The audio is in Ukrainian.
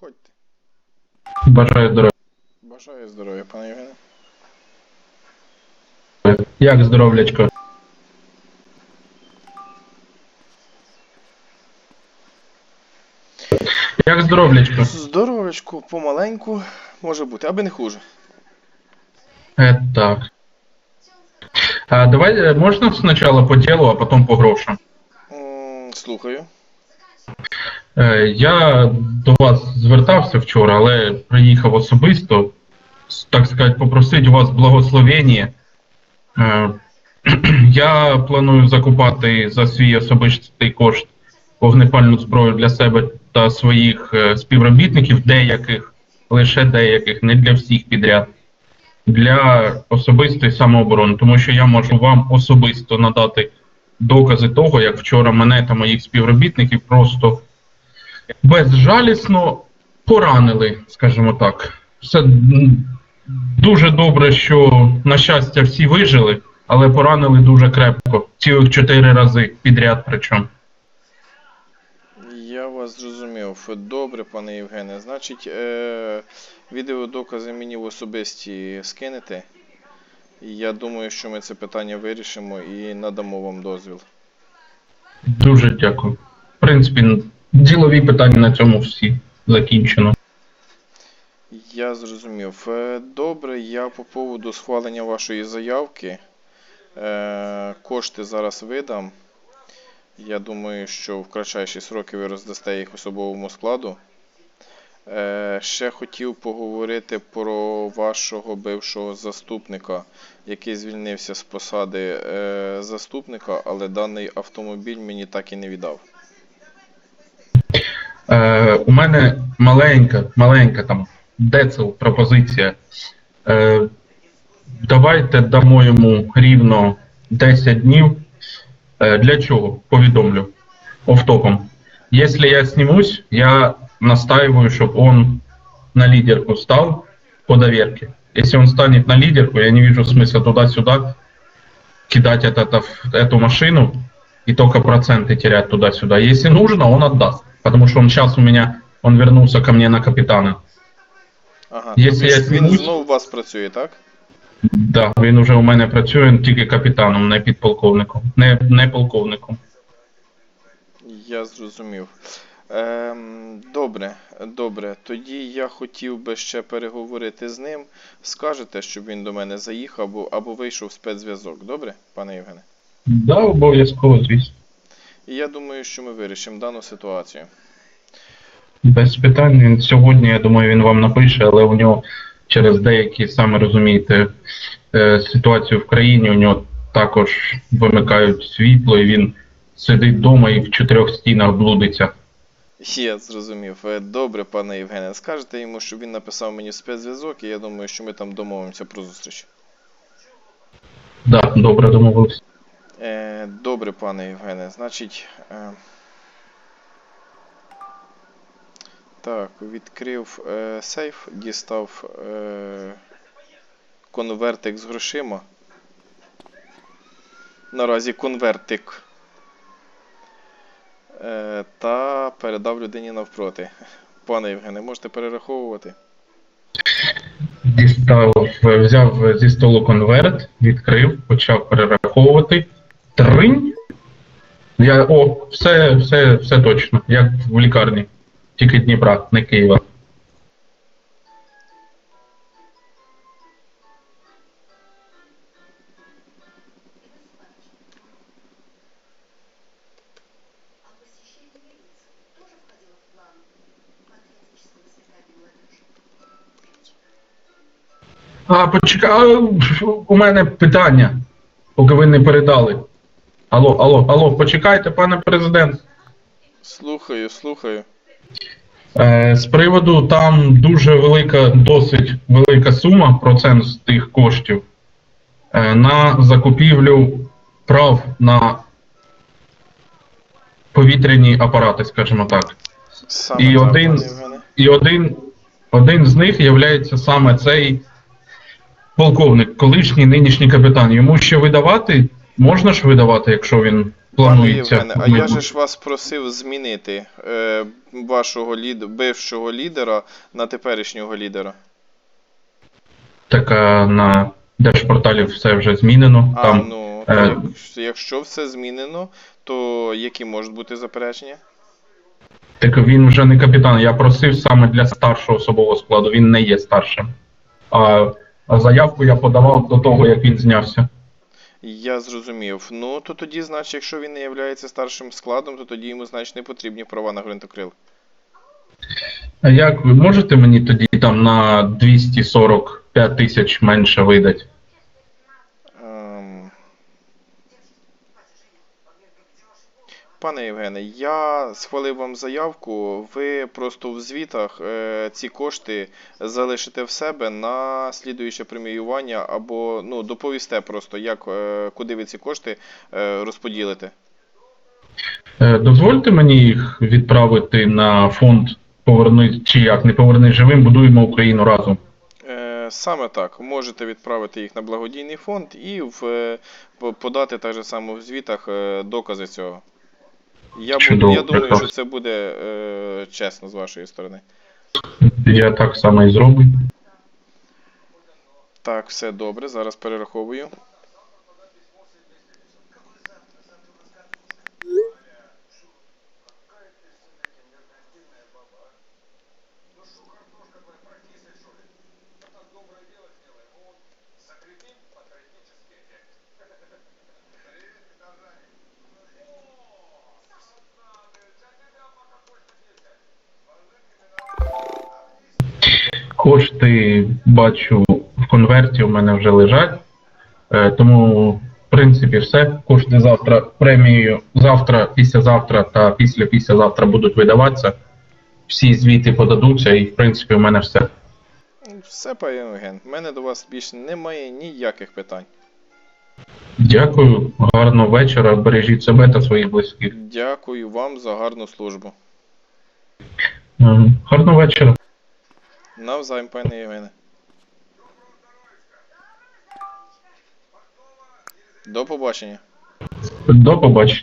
Проходьте. Бажаю здоров'я. Бажаю здоров'я, пане Євгене. Як здоров'ячко? Як здоров'ячко? Здоровечку, помаленьку, може бути, аби не хуже. Е, так. А, давай, е, можна спочатку по ділу, а потім по грошам? Слухаю. Е, я до вас звертався вчора, але приїхав особисто, так сказати, попросити у вас благословення. Е, я планую закупати за свій особистий кошт вогнепальну зброю для себе та своїх е, співробітників, деяких, лише деяких, не для всіх підряд, для особистої самооборони, тому що я можу вам особисто надати докази того, як вчора мене та моїх співробітників просто безжалісно поранили, скажімо так. Все дуже добре, що, на щастя, всі вижили, але поранили дуже крепко, цілих чотири рази підряд причому. Я вас зрозумів. Добре, пане Євгене. Значить, е- відеодокази мені в особисті скинете. Я думаю, що ми це питання вирішимо і надамо вам дозвіл. Дуже дякую. В принципі, ділові питання на цьому всі закінчено. Я зрозумів. Е, Добре, я по поводу схвалення вашої заявки. Е, Кошти зараз видам. Я думаю, що в кратчайші сроки ви роздасте їх особовому складу. Е, Ще хотів поговорити про вашого бившого заступника, який звільнився з посади заступника, але даний автомобіль мені так і не віддав. Е, у мене маленька, маленька там децл пропозиція. Е, давайте дамо йому рівно 10 днів. Е, для чого? Повідомлю. Офтопом. Если я снимусь, я настаиваю, чтобы он на лидерку стал по доверке. Если он станет на лидерку, я не вижу смысла туда-сюда кидать это, эту машину и только проценты терять туда-сюда. Если нужно, он отдаст. Потому что он сейчас у меня, он вернулся ко мне на капитана. Ага, Якщо я ж він знімусь- знову у вас працює, так? Да, він уже у мене працює тільки капітаном, не підполковником. Не, не полковником. Я зрозумів. Ем, добре, добре. Тоді я хотів би ще переговорити з ним. Скажете, щоб він до мене заїхав або, або вийшов спецзв'язок. Добре, пане Євгене? Да, обов'язково, звісно. І я думаю, що ми вирішимо дану ситуацію. Без питань. Він сьогодні, я думаю, він вам напише, але у нього через деякі, саме розумієте, е, ситуацію в країні, у нього також вимикають світло, і він сидить вдома і в чотирьох стінах блудиться. Я зрозумів. Е, Добре, пане Євгене. Скажете йому, щоб він написав мені спецзв'язок, і я думаю, що ми там домовимося про зустріч. Да, добре домовились. Е, добре, пане Євгене. Значить. Е, так, відкрив е, сейф, дістав е, конвертик з грошима. Наразі конвертик. Е, та передав людині навпроти. Пане Євгене, можете перераховувати? Дістав, взяв зі столу конверт, відкрив, почав перераховувати. Тринь. Я, о, все, все, все точно, як в лікарні. Тільки Дніпра, не Києва. А почекай, у мене питання, поки ви не передали. Алло, алло, алло, почекайте, пане президент. Слухаю, слухаю. Е, з приводу там дуже велика, досить велика сума, процент з тих коштів, е, на закупівлю прав на повітряні апарати, скажімо так. Саме І так, один- пане Євгене. І один, один з них є саме цей полковник, колишній нинішній капітан. Йому ще видавати, можна ж видавати, якщо він планується. Євгене, а я же ж вас просив змінити е, вашого лід... бившого лідера на теперішнього лідера. Така на держпорталі все вже змінено. А, Там ну, е, то як- якщо все змінено, то які можуть бути заперечення? так він вже не капітан. Я просив саме для старшого особового складу. Він не є старшим. А, а заявку я подавав до того, як він знявся. Я зрозумів. Ну, то тоді, значить, якщо він не є старшим складом, то тоді йому, значить, не потрібні права на гвинтокрил. А як ви можете мені тоді там на 245 тисяч менше видати? Ем... Пане Євгене, я схвалив вам заявку. Ви просто в звітах е, ці кошти залишите в себе на слідуюче преміювання або ну, доповісте просто, як, е, куди ви ці кошти е, розподілите. Дозвольте мені їх відправити на фонд поверни чи як не поверни живим, будуємо Україну разом. Саме так, можете відправити їх на благодійний фонд і в, подати так же само в звітах докази цього. Я, буду, Чудово, я думаю, що це буде е, чесно з вашої сторони. Я так само і зроблю. Так, все добре, зараз перераховую. Кошти бачу в конверті у мене вже лежать. Е, Тому, в принципі, все. Кошти завтра премією завтра, післязавтра та після післязавтра будуть видаватися. Всі звіти подадуться, і в принципі у мене все. Все, пане Євген, в мене до вас більше немає ніяких питань. Дякую, гарного вечора. Бережіть себе та своїх близьких. Дякую вам за гарну службу. Е, Гарного вечора. Навзаєм, пане Євгене. До побачення. До побачення.